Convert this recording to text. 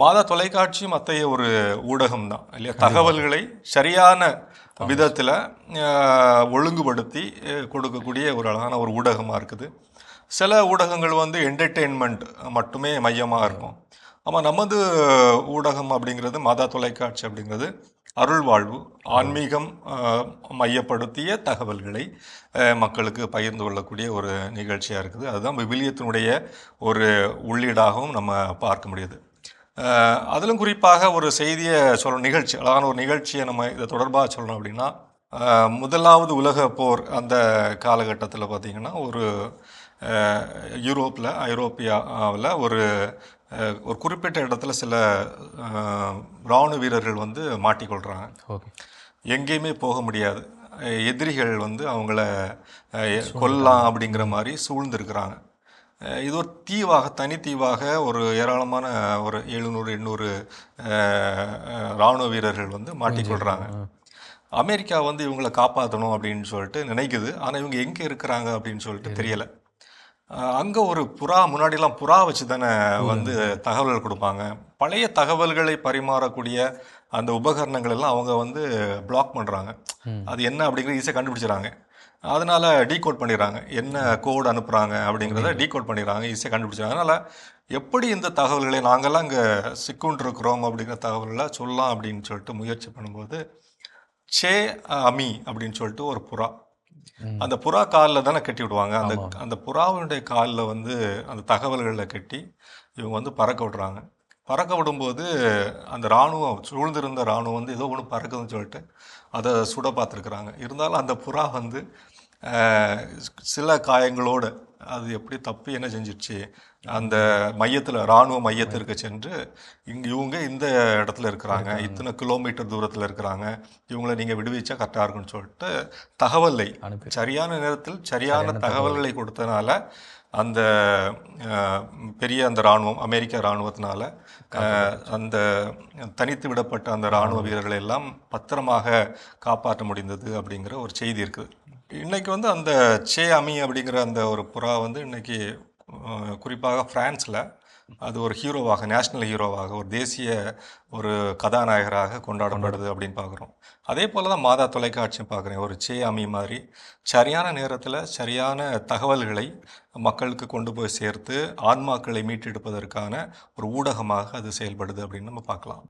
மாதா தொலைக்காட்சியும் அத்தகைய ஒரு ஊடகம் தான் இல்லையா? தகவல்களை சரியான விதத்தில் ஒழுங்குபடுத்தி கொடுக்கக்கூடிய ஒரு அழகான ஒரு ஊடகமாக இருக்குது. சில ஊடகங்கள் வந்து என்டர்டெயின்மெண்ட் மட்டுமே மையமாக இருக்கும். ஆமாம் நமது ஊடகம் அப்படிங்கிறது மாதா தொலைக்காட்சி அப்படிங்கிறது அருள் வாழ்வு ஆன்மீகம் மையப்படுத்திய தகவல்களை மக்களுக்கு பகிர்ந்து கொள்ளக்கூடிய ஒரு நிகழ்ச்சியாக இருக்குது. அதுதான் விவிலியத்தினுடைய ஒரு உள்ளீடாகவும் நம்ம பார்க்க முடியுது. அதிலும் குறிப்பாக ஒரு செய்தியை சொல்ல நிகழ்ச்சி அழகான ஒரு நிகழ்ச்சியை நம்ம இதை தொடர்பாக சொல்லணும் அப்படின்னா முதலாவது உலக போர் அந்த காலகட்டத்தில் பார்த்திங்கன்னா ஒரு யூரோப்பில் ஐரோப்பியாவில் ஒரு ஒரு குறிப்பிட்ட இடத்துல சில இராணுவ வீரர்கள் வந்து மாட்டிக்கொள்கிறாங்க ஓகே. எங்கேயுமே போக முடியாது. எதிரிகள் வந்து அவங்கள அஹ், கொல்லலாம் அப்படிங்கிற மாதிரி சூழ்ந்திருக்கிறாங்க. இது ஒரு தீவாக தனி தீவாக ஒரு ஏராளமான ஒரு எழுநூறு எண்ணூறு இராணுவ வீரர்கள் வந்து மாட்டிக்கொள்கிறாங்க அமெரிக்கா வந்து இவங்களை காப்பாற்றணும் அப்படின்னு சொல்லிட்டு நினைக்குது. ஆனால் இவங்க எங்கே இருக்கிறாங்க அப்படின்னு சொல்லிட்டு தெரியலை. அங்கே ஒரு புறா முன்னாடிலாம் புறா வச்சு தானே வந்து தகவல்கள் கொடுப்பாங்க. பழைய தகவல்களை பரிமாறக்கூடிய அந்த உபகரணங்கள் எல்லாம் அவங்க வந்து பிளாக் பண்ணுறாங்க அது என்ன அப்படிங்கிறது ஈஸியாக கண்டுபிடிச்சிடறாங்க. அதனால டீகோட் பண்ணிடுறாங்க. என்ன கோட் அனுப்புகிறாங்க அப்படிங்கிறத டீகோட் பண்ணிடுறாங்க. ஈஸியாக கண்டுபிடிச்சிடறாங்க. அதனால் எப்படி இந்த தகவல்களை நாங்கள்லாம் இங்கே சிக்குண்டிருக்கிறோம் அப்படிங்கிற தகவல்களை சொல்லலாம் அப்படின்னு சொல்லிட்டு முயற்சி பண்ணும்போது சே அமி அப்படின்னு சொல்லிட்டு ஒரு புறா. அந்த புறா காலில் தானே கட்டி விடுவாங்க. அந்த அந்த புறாவினுடைய காலில் வந்து அந்த தகவல்களை கட்டி இவங்க வந்து பறக்க விடுறாங்க. பறக்க விடும்போது அந்த இராணுவம் சூழ்ந்திருந்த இராணுவம் வந்து ஏதோ ஒன்று பறக்குதுன்னு சொல்லிட்டு அதை சுட பார்த்துருக்குறாங்க. இருந்தாலும் அந்த புறா வந்து சில காயங்களோடு அது எப்படி தப்பி என்ன செஞ்சிருச்சு? அந்த மையத்தில் இராணுவ மையத்திற்கு சென்று இங்கே இவங்க இந்த இடத்துல இருக்கிறாங்க. இத்தனை கிலோமீட்டர் தூரத்தில் இருக்கிறாங்க. இவங்கள நீங்கள் விடுவிச்சா கரெக்டாக இருக்கும்னு சொல்லிட்டு தகவலை சரியான நேரத்தில் சரியான தகவல்களை கொடுத்தனால அந்த பெரிய அந்த இராணுவம் அமெரிக்க இராணுவத்தினால அந்த தனித்து விடப்பட்ட அந்த இராணுவ வீரர்களை எல்லாம் பத்திரமாக காப்பாற்ற முடிந்தது அப்படிங்கிற ஒரு செய்தி இருக்குது. இன்னைக்கு வந்து அந்த சே அமி அப்படிங்கிற அந்த ஒரு புறா வந்து இன்னைக்கு அஹ், குறிப்பாக பிரான்ஸில் அது ஒரு ஹீரோவாக நேஷ்னல் ஹீரோவாக ஒரு தேசிய ஒரு கதாநாயகராக கொண்டாடப்படுது அப்படின்னு பார்க்குறோம் அதே போல் தான் மாதா தொலைக்காட்சியும் பார்க்குறேன் ஒரு சே அமி மாதிரி சரியான நேரத்தில் சரியான தகவல்களை மக்களுக்கு கொண்டு போய் சேர்த்து ஆன்மாக்களை மீட்டெடுப்பதற்கான ஒரு ஊடகமாக அது செயல்படுது அப்படின்னு நம்ம பார்க்கலாம்.